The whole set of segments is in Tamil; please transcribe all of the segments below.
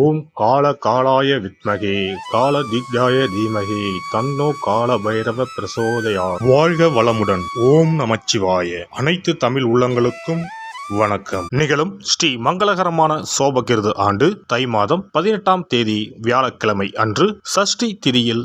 ஓம் கால காலாய வித்மகே கால திக்யாய தீமகி தன்னோ கால பைரவ பிரசோதயா வாழ்க வளமுடன். ஓம் நமச்சிவாய. அனைத்து தமிழ் உள்ளங்களுக்கும் வணக்கம். நிகழும் ஸ்ரீ மங்களகரமான சோபகிருது ஆண்டு தை மாதம் பதினெட்டாம் தேதி வியாழக்கிழமை அன்று சஷ்டி திதியில்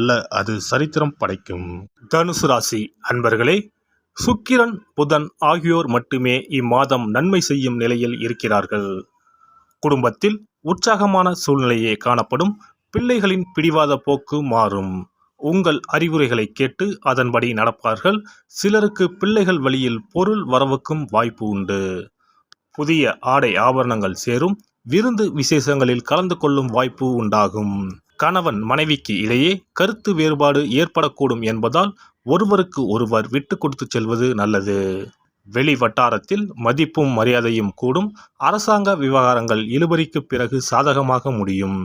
அல்ல அது சரித்திரம் படைக்கும். தனுசு ராசி அன்பர்களே சுக்கிரன் புதன் ஆகியோர் மட்டுமே இம்மாதம் நன்மை செய்யும் நிலையில் இருக்கிறார்கள். குடும்பத்தில் உற்சாகமான சூழ்நிலையே காணப்படும். பிள்ளைகளின் பிடிவாத போக்கு மாறும். உங்கள் அறிவுரைகளை கேட்டு அதன்படி நடப்பார்கள். சிலருக்கு பிள்ளைகள் வழியில் பொருள் வரவுக்கும் வாய்ப்பு உண்டு. புதிய ஆடை ஆபரணங்கள் சேரும். விருந்து விசேஷங்களில் கலந்து கொள்ளும் வாய்ப்பு உண்டாகும். கணவன் மனைவிக்கு இடையே கருத்து வேறுபாடு ஏற்படக்கூடும் என்பதால் ஒருவருக்கு ஒருவர் விட்டு கொடுத்து செல்வது நல்லது. வெளி வட்டாரத்தில் மதிப்பும் மரியாதையும் கூடும். அரசாங்க விவகாரங்கள் இழுபறிக்கு பிறகு சாதகமாக முடியும்.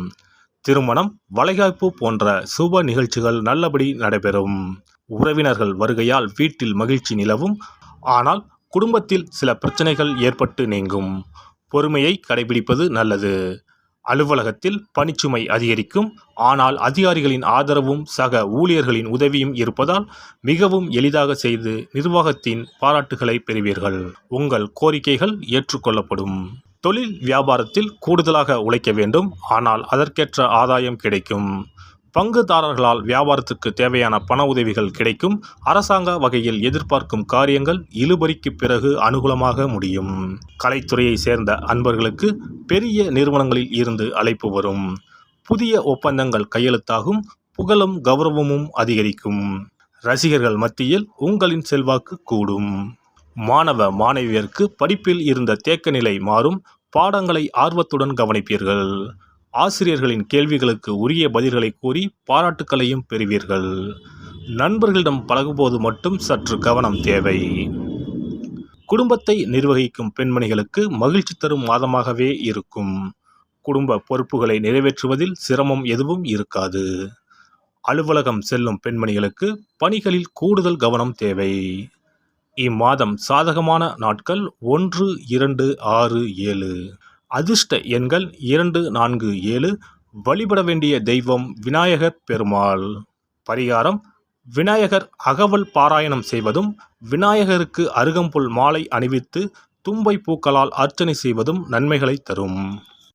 திருமணம் வளைகாய்ப்பு போன்ற சுப நிகழ்ச்சிகள் நல்லபடி நடைபெறும். உறவினர்கள் வருகையால் வீட்டில் மகிழ்ச்சி நிலவும். ஆனால் குடும்பத்தில் சில பிரச்சனைகள் ஏற்பட்டு நீங்கும். பொறுமையை கடைபிடிப்பது நல்லது. அலுவலகத்தில் பணிச்சுமை அதிகரிக்கும். ஆனால் அதிகாரிகளின் ஆதரவும் சக ஊழியர்களின் உதவியும் இருப்பதால் மிகவும் எளிதாக செய்து நிர்வாகத்தின் பாராட்டுகளை பெறுவீர்கள். உங்கள் கோரிக்கைகள் ஏற்றுக்கொள்ளப்படும். தொழில் வியாபாரத்தில் கூடுதலாக உழைக்க வேண்டும். ஆனால் அதற்கேற்ற ஆதாயம் கிடைக்கும். பங்குதாரர்களால் வியாபாரத்துக்கு தேவையான பண உதவிகள் கிடைக்கும். அரசாங்க வகையில் எதிர்பார்க்கும் காரியங்கள் இழுபறிக்கு பிறகு அனுகூலமாக முடியும். கலைத்துறையை சேர்ந்த அன்பர்களுக்கு பெரிய நிறுவனங்களில் இருந்து அழைப்பு வரும். புதிய ஒப்பந்தங்கள் கையெழுத்தாகும். புகழும் கௌரவமும் அதிகரிக்கும். ரசிகர்கள் மத்தியில் உங்களின் செல்வாக்கு கூடும். மாணவ மாணவியருக்கு படிப்பில் இருந்த தேக்க நிலை மாறும். பாடங்களை ஆர்வத்துடன் கவனிப்பீர்கள். ஆசிரியர்களின் கேள்விகளுக்கு உரிய பதில்களை கூறி பாராட்டுக்களையும் பெறுவீர்கள். நண்பர்களிடம் பழகும்போது மட்டும் சற்று கவனம் தேவை. குடும்பத்தை நிர்வகிக்கும் பெண்மணிகளுக்கு மகிழ்ச்சி தரும் மாதமாகவே இருக்கும். குடும்ப பொறுப்புகளை நிறைவேற்றுவதில் சிரமம் எதுவும் இருக்காது. அலுவலகம் செல்லும் பெண்மணிகளுக்கு பணிகளில் கூடுதல் கவனம் தேவை. இம்மாதம் சாதகமான நாட்கள் ஒன்று இரண்டு ஆறு ஏழு. அதிர்ஷ்ட எண்கள் இரண்டு நான்கு ஏழு. வழிபட வேண்டிய தெய்வம் விநாயகர் பெருமாள். பரிகாரம் விநாயகர் அகவல் பாராயணம் செய்வதும் விநாயகருக்கு அருகம்புல் மாலை அணிவித்து தும்பை பூக்களால் அர்ச்சனை செய்வதும் நன்மைகளை தரும்.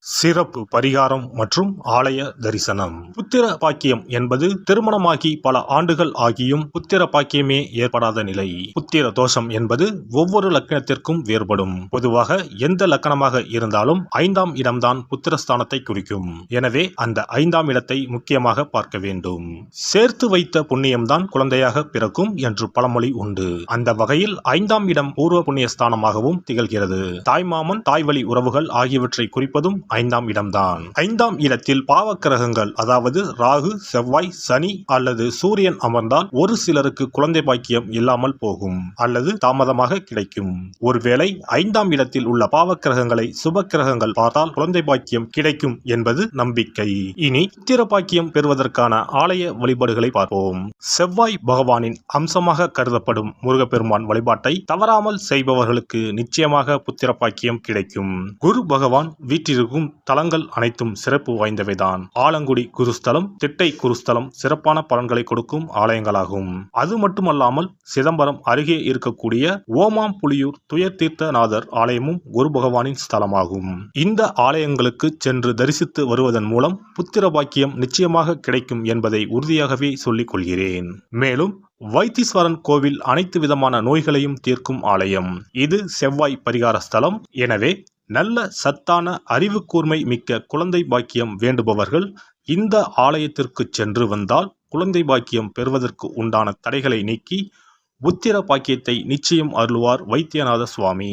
சிறப்பு பரிகாரம் மற்றும் ஆலய தரிசனம். புத்திர பாக்கியம் என்பது திருமணமாகி பல ஆண்டுகள் ஆகியும் புத்திர பாக்கியமே ஏற்படாத நிலை. புத்திர தோஷம் என்பது ஒவ்வொரு லக்கணத்திற்கும் வேறுபடும். பொதுவாக எந்த லக்கணமாக இருந்தாலும் ஐந்தாம் இடம்தான் புத்திரஸ்தானத்தை குறிக்கும். எனவே அந்த ஐந்தாம் இடத்தை முக்கியமாக பார்க்க வேண்டும். சேர்த்து வைத்த புண்ணியம்தான் குழந்தையாக பிறக்கும் என்று பழமொழி உண்டு. அந்த வகையில் ஐந்தாம் இடம் பூர்வ புண்ணிய ஸ்தானமாகவும் திகழ்கிறது. தாய்மாமன் தாய்வழி உறவுகள் ஆகியவற்றை குறிப்பதும் ஐந்தாம் இடம்தான். ஐந்தாம் இடத்தில் பாவக்கிரகங்கள் அதாவது ராகு செவ்வாய் சனி அல்லது சூரியன் அமர்ந்தால் ஒரு சிலருக்கு குழந்தை பாக்கியம் இல்லாமல் போகும் அல்லது தாமதமாக கிடைக்கும். ஒருவேளை ஐந்தாம் இடத்தில் உள்ள பாவக்கிரகங்களை சுப கிரகங்கள் பார்த்தால் குழந்தை பாக்கியம் கிடைக்கும் என்பது நம்பிக்கை. இனி புத்திர பாக்கியம் பெறுவதற்கான ஆலய வழிபாடுகளை பார்ப்போம். செவ்வாய் பகவானின் அம்சமாக கருதப்படும் முருகப்பெருமான் வழிபாட்டை தவறாமல் செய்பவர்களுக்கு நிச்சயமாக புத்திர பாக்கியம் கிடைக்கும். குரு பகவான் வீற்றிருக்கும் தலங்கள் அனைத்தும் சிறப்பு வாய்ந்தவைதான். ஆலங்குடி குருஸ்தலம் திட்டை குருஸ்தலம் சிறப்பான பலன்களை கொடுக்கும் ஆலயங்களாகும். அது மட்டுமல்லாமல் சிதம்பரம் அருகே இருக்கக்கூடிய ஓமாம் புலியூர் துயர்தீர்த்தநாதர் ஆலயமும் குரு பகவானின் ஸ்தலமாகும். இந்த ஆலயங்களுக்கு சென்று தரிசித்து வருவதன் மூலம் புத்திர பாக்கியம் நிச்சயமாக கிடைக்கும் என்பதை உறுதியாகவே சொல்லிக் கொள்கிறேன். மேலும் வைத்தீஸ்வரன் கோவில் அனைத்து விதமான நோய்களையும் தீர்க்கும் ஆலயம். இது செவ்வாய் பரிகார ஸ்தலம். எனவே நல்ல சத்தான அறிவு கூர்மை மிக்க குழந்தை பாக்கியம் வேண்டுபவர்கள் இந்த ஆலயத்திற்கு சென்று வந்தால் குழந்தை பாக்கியம் பெறுவதற்கு உண்டான தடைகளை நீக்கி புத்திர பாக்கியத்தை நிச்சயம் அருளுவார் வைத்தியநாத சுவாமி.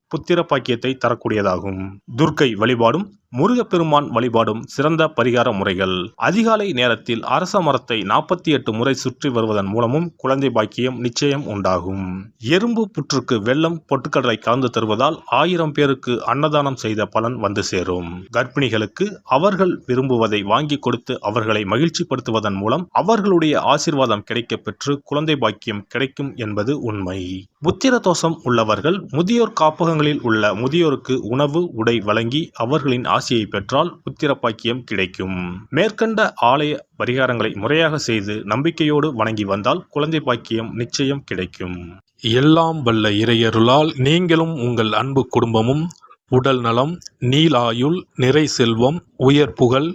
புத்திர பாக்கியத்தை தரக்கூடியதாகும். துர்க்கை வழிபாடும் முருகப்பெருமான் வழிபாடும் சிறந்த பரிகார முறைகள். அதிகாலை நேரத்தில் அரச மரத்தை நாற்பத்தி எட்டு முறை சுற்றி வருவதன் மூலமும் குழந்தை பாக்கியம் நிச்சயம் உண்டாகும். எறும்பு புற்றுக்கு வெள்ளம் பொட்டுக்கடலை கலந்து தருவதால் ஆயிரம் பேருக்கு அன்னதானம் செய்த பலன் வந்து சேரும். கர்ப்பிணிகளுக்கு அவர்கள் விரும்புவதை வாங்கி கொடுத்து அவர்களை மகிழ்ச்சிப்படுத்துவதன் மூலம் அவர்களுடைய ஆசீர்வாதம் கிடைக்கப் பெற்று குழந்தை பாக்கியம் கிடைக்கும் என்பது உண்மை. புத்திர தோஷம் உள்ளவர்கள் முதியோர் கிராமங்களில் உள்ள முதியோருக்கு உணவு உடை வழங்கி அவர்களின் ஆசையை பெற்றால் புத்திரப்பாக்கியம் கிடைக்கும். மேற்கண்ட ஆலய பரிகாரங்களை முறையாக செய்து நம்பிக்கையோடு வணங்கி வந்தால் குழந்தை பாக்கியம் நிச்சயம் கிடைக்கும். எல்லாம் வல்ல இறையருளால் நீங்களும் உங்கள் அன்பு குடும்பமும் உடல் நலம் நீலாயுள் நிறை செல்வம் உயர் புகழ்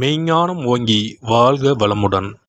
மெய்ஞானம் ஓங்கி வாழ்க வளமுடன்.